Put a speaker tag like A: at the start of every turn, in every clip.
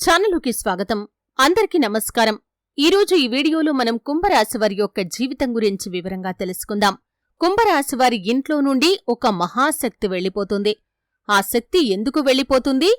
A: ఛానలుకి స్వాగతం. అందరికీ నమస్కారం. ఈరోజు ఈ వీడియోలో మనం కుంభరాశి వారి యొక్క జీవితం గురించి వివరంగా తెలుసుకుందాం. కుంభరాశి వారి ఇంట్లో నుండి ఒక మహాశక్తి వెళ్ళిపోతుంది. ఆ శక్తి ఎందుకు వెళ్ళిపోతుంది?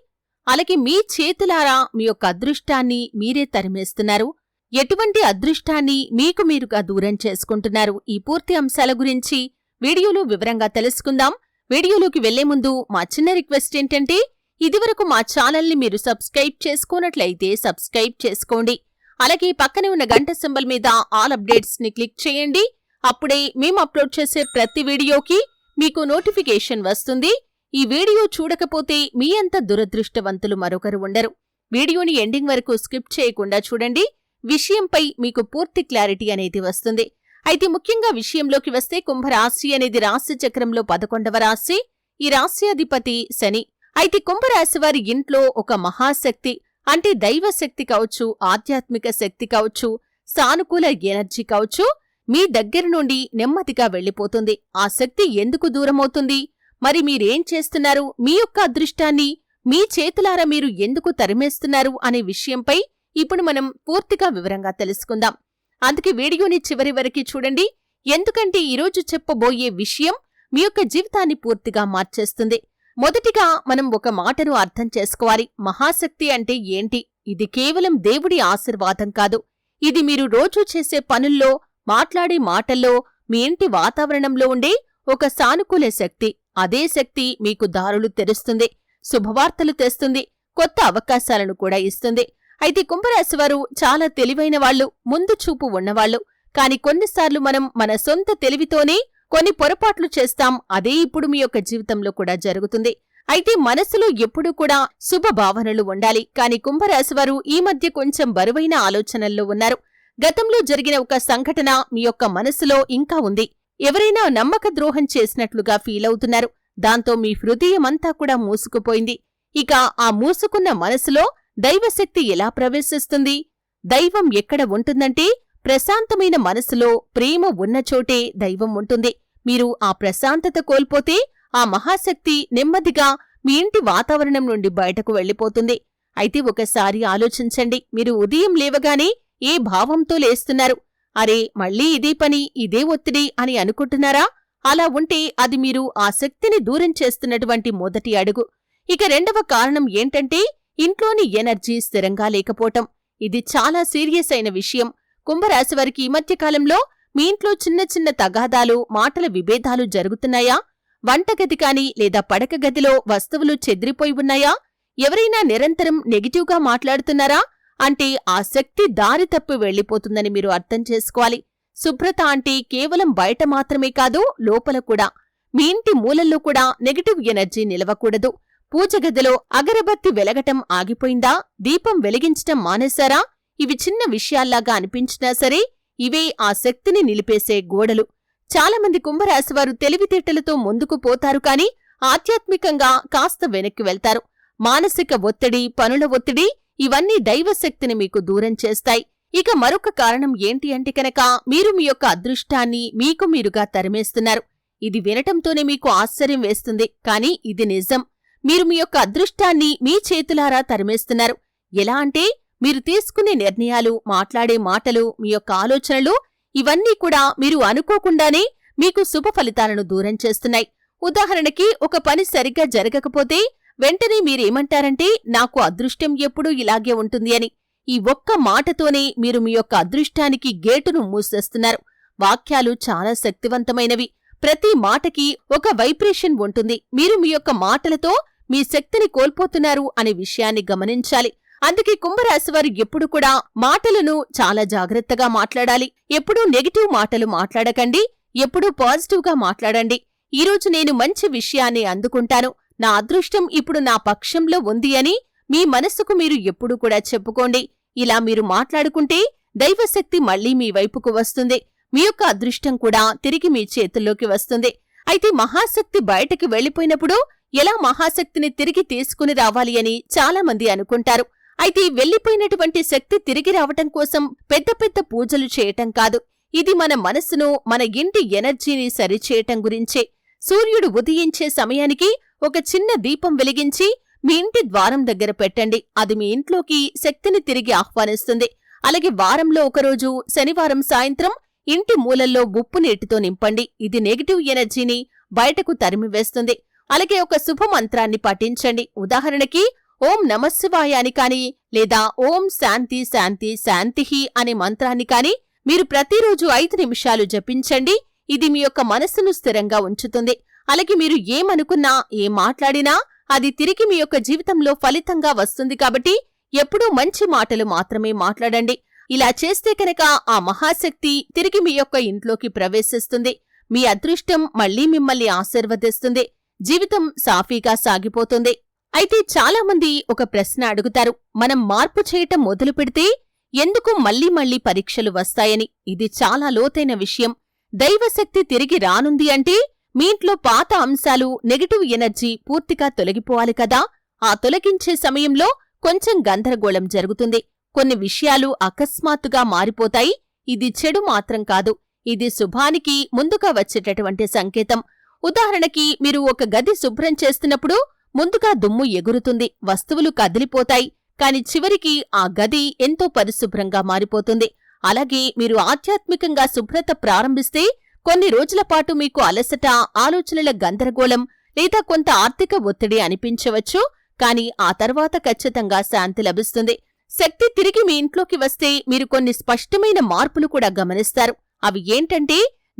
A: అలాగే మీ చేతులారా మీ యొక్క అదృష్టాన్ని మీరే తరిమేస్తున్నారు. ఎటువంటి అదృష్టాన్ని మీకు మీరుగా దూరం చేసుకుంటున్నారు? ఈ పూర్తి అంశాల గురించి వీడియోలో వివరంగా తెలుసుకుందాం. వీడియోలోకి వెళ్ళే ముందు మా చిన్న రిక్వెస్ట్ ఏంటంటే ఇదివరకు మా ఛానల్ని మీరు సబ్స్క్రైబ్ చేసుకున్నట్లయితే సబ్స్క్రైబ్ చేసుకోండి. అలాగే పక్కనే ఉన్న గంట సింబల్ మీద ఆల్ అప్డేట్స్ని క్లిక్ చేయండి. అప్పుడే మేము అప్లోడ్ చేసే ప్రతి వీడియోకి మీకు నోటిఫికేషన్ వస్తుంది. ఈ వీడియో చూడకపోతే మీ అంత దురదృష్టవంతులు మరొకరు ఉండరు. వీడియోని ఎండింగ్ వరకు స్కిప్ చేయకుండా చూడండి. విషయంపై మీకు పూర్తి క్లారిటీ అనేది వస్తుంది. అయితే ముఖ్యంగా విషయంలోకి వస్తే కుంభరాశి అనేది రాశి చక్రంలో పదకొండవ రాశి. ఈ రాశ్యాధిపతి శని. అయితే కుంభరాశివారి ఇంట్లో ఒక మహాశక్తి అంటే దైవశక్తి కావచ్చు ఆధ్యాత్మిక శక్తి కావచ్చు సానుకూల ఎనర్జీ కావచ్చు మీ దగ్గర నుండి నెమ్మదిగా వెళ్ళిపోతుంది. ఆ శక్తి ఎందుకు దూరమవుతుంది మరి మీరేం చేస్తున్నారు? మీ యొక్క అదృష్టాన్ని మీ చేతులారా మీరు ఎందుకు తరిమేస్తున్నారు అనే విషయంపై ఇప్పుడు మనం పూర్తిగా వివరంగా తెలుసుకుందాం. అందుకే వీడియోని చివరి వరకు చూడండి. ఎందుకంటే ఈరోజు చెప్పబోయే విషయం మీ యొక్క జీవితాన్ని పూర్తిగా మార్చేస్తుంది. మొదటిగా మనం ఒక మాటను అర్థం చేసుకోవాలి. మహాశక్తి అంటే ఏంటి? ఇది కేవలం దేవుడి ఆశీర్వాదం కాదు. ఇది మీరు రోజూ చేసే పనుల్లో మాట్లాడే మాటల్లో మీ ఇంటి వాతావరణంలో ఉండే ఒక సానుకూల శక్తి. అదే శక్తి మీకు దారులు తెరుస్తుంది శుభవార్తలు తెస్తుంది కొత్త అవకాశాలను కూడా ఇస్తుంది. అయితే కుంభరాశి వారు చాలా తెలివైన వాళ్ళు ముందు చూపు ఉన్నవాళ్ళు కాని కొన్నిసార్లు మనం మన సొంత తెలివితోనే కొన్ని పొరపాట్లు చేస్తాం అదే ఇప్పుడు మీ యొక్క జీవితంలో కూడా జరుగుతుంది. అయితే మనసులో ఎప్పుడూ కూడా శుభ భావనలు ఉండాలి. కాని కుంభరాశివారు ఈ మధ్య కొంచెం బరువైన ఆలోచనల్లో ఉన్నారు. గతంలో జరిగిన ఒక సంఘటన మీ యొక్క మనసులో ఇంకా ఉంది. ఎవరైనా నమ్మక ద్రోహం చేసినట్లుగా ఫీల్ అవుతున్నారు. దాంతో మీ హృదయమంతా కూడా మూసుకుపోయింది. ఇక ఆ మూసుకున్న మనసులో దైవశక్తి ఎలా ప్రవేశిస్తుంది? దైవం ఎక్కడ ఉంటుందంటే ప్రశాంతమైన మనసులో ప్రేమ ఉన్న చోటే దైవం ఉంటుంది. మీరు ఆ ప్రశాంతత కోల్పోతే ఆ మహాశక్తి నెమ్మదిగా మీ ఇంటి వాతావరణం నుండి బయటకు వెళ్ళిపోతుంది. అయితే ఒకసారి ఆలోచించండి మీరు ఉదయం లేవగానే ఏ భావంతో లేస్తున్నారు? అరే మళ్ళీ ఇదే పని ఇదే ఒత్తిడి అని అనుకుంటున్నారా? అలా ఉంటే అది మీరు ఆ శక్తిని దూరం చేస్తున్నటువంటి మొదటి అడుగు. ఇక రెండవ కారణం ఏంటంటే ఇంట్లోని ఎనర్జీ స్థిరంగా లేకపోవటం. ఇది చాలా సీరియస్ అయిన విషయం. కుంభరాశి వారికి ఈ మధ్యకాలంలో మీ ఇంట్లో చిన్న చిన్న తగాదాలు మాటల విభేదాలు జరుగుతున్నాయా? వంటగది కాని లేదా పడక గదిలో వస్తువులు చెదిరిపోయి ఉన్నాయా? ఎవరైనా నిరంతరం నెగిటివ్గా మాట్లాడుతున్నారా? అంటే ఆ శక్తి దారి తప్పి వెళ్ళిపోతుందని మీరు అర్థం చేసుకోవాలి. శుభ్రత అంటే కేవలం బయట మాత్రమే కాదు లోపల కూడా. మీ ఇంటి మూలల్లో కూడా నెగిటివ్ ఎనర్జీ నిలవకూడదు. పూజగదిలో అగరబత్తి వెలగటం ఆగిపోయిందా? దీపం వెలిగించటం మానేశారా? ఇవి చిన్న విషయాల్లాగా అనిపించినా సరే ఇవే ఆ శక్తిని నిలిపేసే గోడలు. చాలామంది కుంభరాశివారు తెలివితేటలతో ముందుకు పోతారు కాని ఆధ్యాత్మికంగా కాస్త వెనక్కి వెళ్తారు. మానసిక ఒత్తిడి పనుల ఒత్తిడి ఇవన్నీ దైవశక్తిని మీకు దూరం చేస్తాయి. ఇక మరొక కారణం ఏంటి అంటే కనుక మీరు మీ యొక్క అదృష్టాన్ని మీకు మీరుగా తరిమేస్తున్నారు. ఇది వినటంతోనే మీకు ఆశ్చర్యం వేస్తుంది కాని ఇది నిజం. మీరు మీ యొక్క అదృష్టాన్ని మీ చేతులారా తరిమేస్తున్నారు. ఎలా అంటే మీరు తీసుకునే నిర్ణయాలు మాట్లాడే మాటలు మీ యొక్క ఆలోచనలు ఇవన్నీ కూడా మీరు అనుకోకుండానే మీకు శుభ ఫలితాలను దూరం చేస్తున్నాయి. ఉదాహరణకి ఒక పని సరిగ్గా జరగకపోతే వెంటనే మీరేమంటారంటే నాకు అదృష్టం ఎప్పుడూ ఇలాగే ఉంటుంది అని. ఈ ఒక్క మాటతోనే మీరు మీ యొక్క అదృష్టానికి గేటును మూసేస్తున్నారు. వాక్యాలు చాలా శక్తివంతమైనవి. ప్రతి మాటకి ఒక వైబ్రేషన్ ఉంటుంది. మీరు మీ యొక్క మాటలతో మీ శక్తిని కోల్పోతున్నారు అనే విషయాన్ని గమనించాలి. అందుకే కుంభరాశివారు ఎప్పుడు కూడా మాటలను చాలా జాగ్రత్తగా మాట్లాడాలి. ఎప్పుడూ నెగిటివ్ మాటలు మాట్లాడకండి. ఎప్పుడూ పాజిటివ్గా మాట్లాడండి. ఈరోజు నేను మంచి విషయాన్ని అందుకుంటాను. నా అదృష్టం ఇప్పుడు నా పక్షంలో ఉంది అని మీ మనస్సుకు మీరు ఎప్పుడూ కూడా చెప్పుకోండి. ఇలా మీరు మాట్లాడుకుంటే దైవశక్తి మళ్ళీ మీ వైపుకు వస్తుంది. మీ యొక్క అదృష్టం కూడా తిరిగి మీ చేతుల్లోకి వస్తుంది. అయితే మహాశక్తి బయటకి వెళ్ళిపోయినప్పుడు ఎలా మహాశక్తిని తిరిగి తీసుకుని రావాలి అని చాలా మంది అనుకుంటారు. అయితే వెళ్ళిపోయినటువంటి శక్తి తిరిగి రావటం కోసం పెద్ద పెద్ద పూజలు చేయటం కాదు. ఇది మన మనస్సును మన ఇంటి ఎనర్జీని సరిచేయటం గురించే. సూర్యుడు ఉదయించే సమయానికి ఒక చిన్న దీపం వెలిగించి మీ ఇంటి ద్వారం దగ్గర పెట్టండి. అది మీ ఇంట్లోకి శక్తిని తిరిగి ఆహ్వానిస్తుంది. అలాగే వారంలో ఒకరోజు శనివారం సాయంత్రం ఇంటి మూలల్లో ఉప్పు నీటితో నింపండి. ఇది నెగిటివ్ ఎనర్జీని బయటకు తరిమివేస్తుంది. అలాగే ఒక శుభ మంత్రాన్ని పఠించండి. ఉదాహరణకి ఓం నమశివాయ అని కాని లేదా ఓం శాంతి శాంతి శాంతిహి అనే మంత్రాన్ని కాని మీరు ప్రతిరోజు ఐదు నిమిషాలు జపించండి. ఇది మీ యొక్క మనస్సును స్థిరంగా ఉంచుతుంది. అలాగే మీరు ఏమనుకున్నా ఏం మాట్లాడినా అది తిరిగి మీ యొక్క జీవితంలో ఫలితంగా వస్తుంది కాబట్టి ఎప్పుడూ మంచి మాటలు మాత్రమే మాట్లాడండి. ఇలా చేస్తే కనుక ఆ మహాశక్తి తిరిగి మీ యొక్క ఇంట్లోకి ప్రవేశిస్తుంది. మీ అదృష్టం మళ్ళీ మిమ్మల్ని ఆశీర్వదిస్తుంది. జీవితం సాఫీగా సాగిపోతుంది. అయితే చాలా మంది ఒక ప్రశ్న అడుగుతారు. మనం మార్పు చేయటం మొదలు పెడితే ఎందుకు మళ్ళీ మళ్ళీ పరీక్షలు వస్తాయని? ఇది చాలా లోతైన విషయం. దైవశక్తి తిరిగి రానుంది అంటే మీ ఇంట్లో పాత అంశాలు నెగటివ్ ఎనర్జీ పూర్తిగా తొలగిపోవాలి కదా? ఆ తొలగించే సమయంలో కొంచెం గందరగోళం జరుగుతుంది. కొన్ని విషయాలు అకస్మాత్తుగా మారిపోతాయి. ఇది చెడు మాత్రం కాదు. ఇది శుభానికి ముందుగా వచ్చేటటువంటి సంకేతం. ఉదాహరణకి మీరు ఒక గది శుభ్రం చేస్తున్నప్పుడు ముందుగా దుమ్ము ఎగురుతుంది వస్తువులు కదిలిపోతాయి కాని చివరికి ఆ గది ఎంతో పరిశుభ్రంగా మారిపోతుంది. అలాగే మీరు ఆధ్యాత్మికంగా శుభ్రత ప్రారంభిస్తే కొన్ని రోజుల పాటు మీకు అలసట ఆలోచనల గందరగోళం లేదా కొంత ఆర్థిక ఒత్తిడి అనిపించవచ్చు కాని ఆ తర్వాత ఖచ్చితంగా శాంతి లభిస్తుంది. శక్తి తిరిగి మీ ఇంట్లోకి వస్తే మీరు కొన్ని స్పష్టమైన మార్పులు కూడా గమనిస్తారు. అవి ఏంటంటే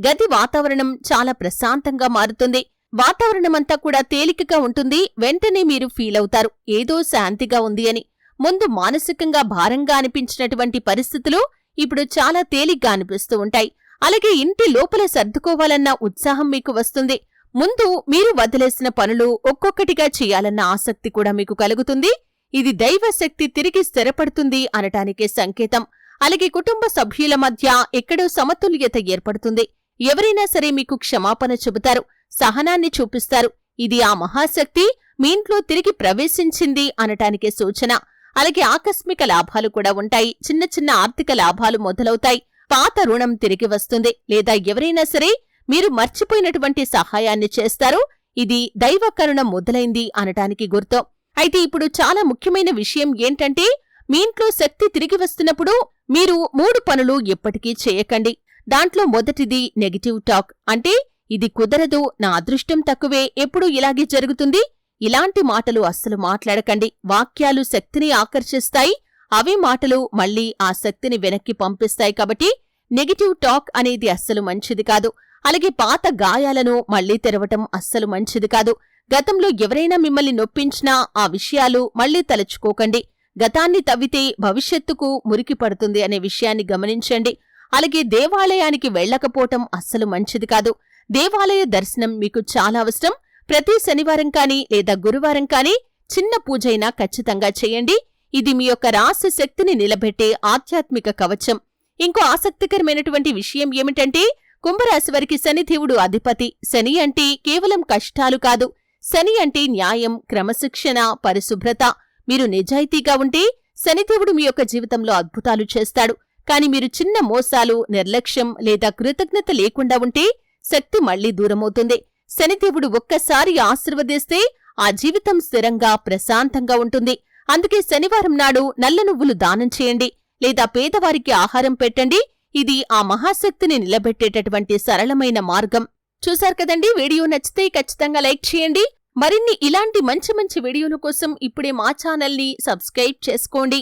A: గది వాతావరణం చాలా ప్రశాంతంగా మారుతుంది. వాతావరణమంతా కూడా తేలికగా ఉంటుంది. వెంటనే మీరు ఫీల్ అవుతారు. ఏదో శాంతిగా ఉంది అని. ముందు మానసికంగా భారంగా అనిపించినటువంటి పరిస్థితులు ఇప్పుడు చాలా తేలిగ్గా అనిపిస్తూ ఉంటాయి. అలాగే ఇంటి లోపల సర్దుకోవాలన్న ఉత్సాహం మీకు వస్తుంది. ముందు మీరు వదిలేసిన పనులు ఒక్కొక్కటిగా చేయాలన్న ఆసక్తి కూడా మీకు కలుగుతుంది. ఇది దైవశక్తి తిరిగి స్థిరపడుతుంది అనటానికే సంకేతం. అలాగే కుటుంబ సభ్యుల మధ్య ఎక్కడో సమతుల్యత ఏర్పడుతుంది. ఎవరైనా సరే మీకు క్షమాపణ చెబుతారు. సహనాన్ని చూపిస్తారు. ఇది ఆ మహాశక్తి మీ ఇంట్లో తిరిగి ప్రవేశించింది అనటానికే సూచన. అలాగే ఆకస్మిక లాభాలు కూడా ఉంటాయి. చిన్న చిన్న ఆర్థిక లాభాలు మొదలవుతాయి. పాత రుణం తిరిగి వస్తుంది. లేదా ఎవరైనా సరే మీరు మర్చిపోయినటువంటి సహాయాన్ని చేస్తారు. ఇది దైవ కరుణం మొదలైంది అనటానికి గుర్తు. అయితే ఇప్పుడు చాలా ముఖ్యమైన విషయం ఏంటంటే మీ ఇంట్లో శక్తి తిరిగి వస్తున్నప్పుడు మీరు మూడు పనులు ఎప్పటికీ చేయకండి. దాంట్లో మొదటిది నెగటివ్ టాక్. అంటే ఇది కుదరదు నా అదృష్టం తక్కువే ఎప్పుడు ఇలాగే జరుగుతుంది? ఇలాంటి మాటలు అస్సలు మాట్లాడకండి. వాక్యాలు శక్తిని ఆకర్షిస్తాయి. అవే మాటలు మళ్ళీ ఆ శక్తిని వెనక్కి పంపిస్తాయి కాబట్టి నెగటివ్ టాక్ అనేది అస్సలు మంచిది కాదు. అలాగే పాత గాయాలను మళ్ళీ తెరవటం అస్సలు మంచిది కాదు. గతంలో ఎవరైనా మిమ్మల్ని నొప్పించినా ఆ విషయాలు మళ్ళీ తలుచుకోకండి. గతాన్ని తవ్వితే భవిష్యత్తుకు మురికి పడుతుంది అనే విషయాన్ని గమనించండి. అలాగే దేవాలయానికి వెళ్ళకపోవటం అస్సలు మంచిది కాదు. దేవాలయ దర్శనం మీకు చాలా అవసరం. ప్రతి శనివారం కానీ లేదా గురువారం కానీ చిన్న పూజైనా ఖచ్చితంగా చేయండి. ఇది మీ యొక్క రాశి శక్తిని నిలబెట్టే ఆధ్యాత్మిక కవచం. ఇంకో ఆసక్తికరమైనటువంటి విషయం ఏమిటంటే కుంభరాశి వారికి శనిదేవుడు అధిపతి. శని అంటే కేవలం కష్టాలు కాదు. శని అంటే న్యాయం క్రమశిక్షణ పరిశుభ్రత. మీరు నిజాయితీగా ఉంటే శనిదేవుడు మీ యొక్క జీవితంలో అద్భుతాలు చేస్తాడు. కాని మీరు చిన్న మోసాలు నిర్లక్ష్యం లేదా కృతజ్ఞత లేకుండా ఉంటే శక్తి మళ్ళీ దూరమవుతుంది. శనిదేవుడు ఒక్కసారి ఆశీర్వదిస్తే ఆ జీవితం స్థిరంగా ప్రశాంతంగా ఉంటుంది. అందుకే శనివారం నాడు నల్ల నువ్వులు దానం చేయండి. లేదా పేదవారికి ఆహారం పెట్టండి. ఇది ఆ మహాశక్తిని నిలబెట్టేటటువంటి సరళమైన మార్గం. చూశారు కదండి? వీడియో నచ్చితే ఖచ్చితంగా లైక్ చేయండి. మరిన్ని ఇలాంటి మంచి మంచి వీడియోల కోసం ఇప్పుడే మా ఛానల్ని సబ్స్క్రైబ్ చేసుకోండి.